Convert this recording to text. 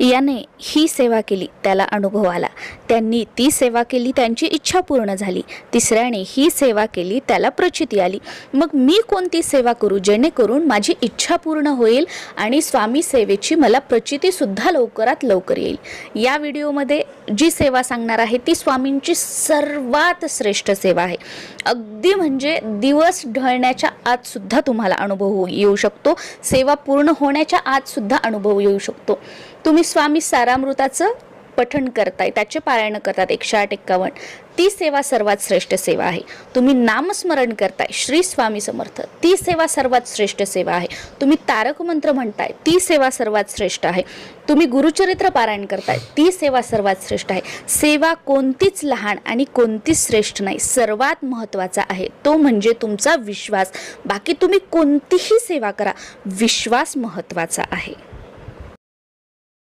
याने ही सेवा केली त्याला अनुभव आला. त्यांनी ती सेवा केली त्यांची इच्छा पूर्ण झाली. तिसऱ्याने ही सेवा केली त्याला प्रचिती आली. मग मी कोणती सेवा करू? जेणेकरून माझी इच्छा पूर्ण होईल आणि स्वामी सेवेची मला प्रचितीसुद्धा लवकरात लवकर येईल. या व्हिडिओमध्ये जी सेवा सांगणार आहे ती स्वामींची सर्वात श्रेष्ठ सेवा आहे. अगदी म्हणजे दिवस ढळण्याच्या आजसुद्धा तुम्हाला अनुभव होऊ- येऊ शकतो. सेवा पूर्ण होण्याच्या आजसुद्धा अनुभव येऊ शकतो. तुम्ही स्वामी सारामृताचं पठण करताय. त्याचे पारायण करतात एकशे आठ एक्कावन्न. ती सेवा सर्वात श्रेष्ठ सेवा आहे. तुम्ही नामस्मरण करताय. श्री स्वामी समर्थ ती सेवा सर्वात श्रेष्ठ सेवा आहे. तुम्ही तारक मंत्र म्हणताय. ती सेवा सर्वात श्रेष्ठ आहे. तुम्ही गुरुचरित्र पारायण करताय. ती सेवा सर्वात श्रेष्ठ आहे. सेवा कोणतीच लहान आणि कोणतीच श्रेष्ठ नाही. सर्वात महत्त्वाचा आहे. तो म्हणजे तुमचा विश्वास. बाकी तुम्ही कोणतीही सेवा करा. विश्वास महत्त्वाचा आहे.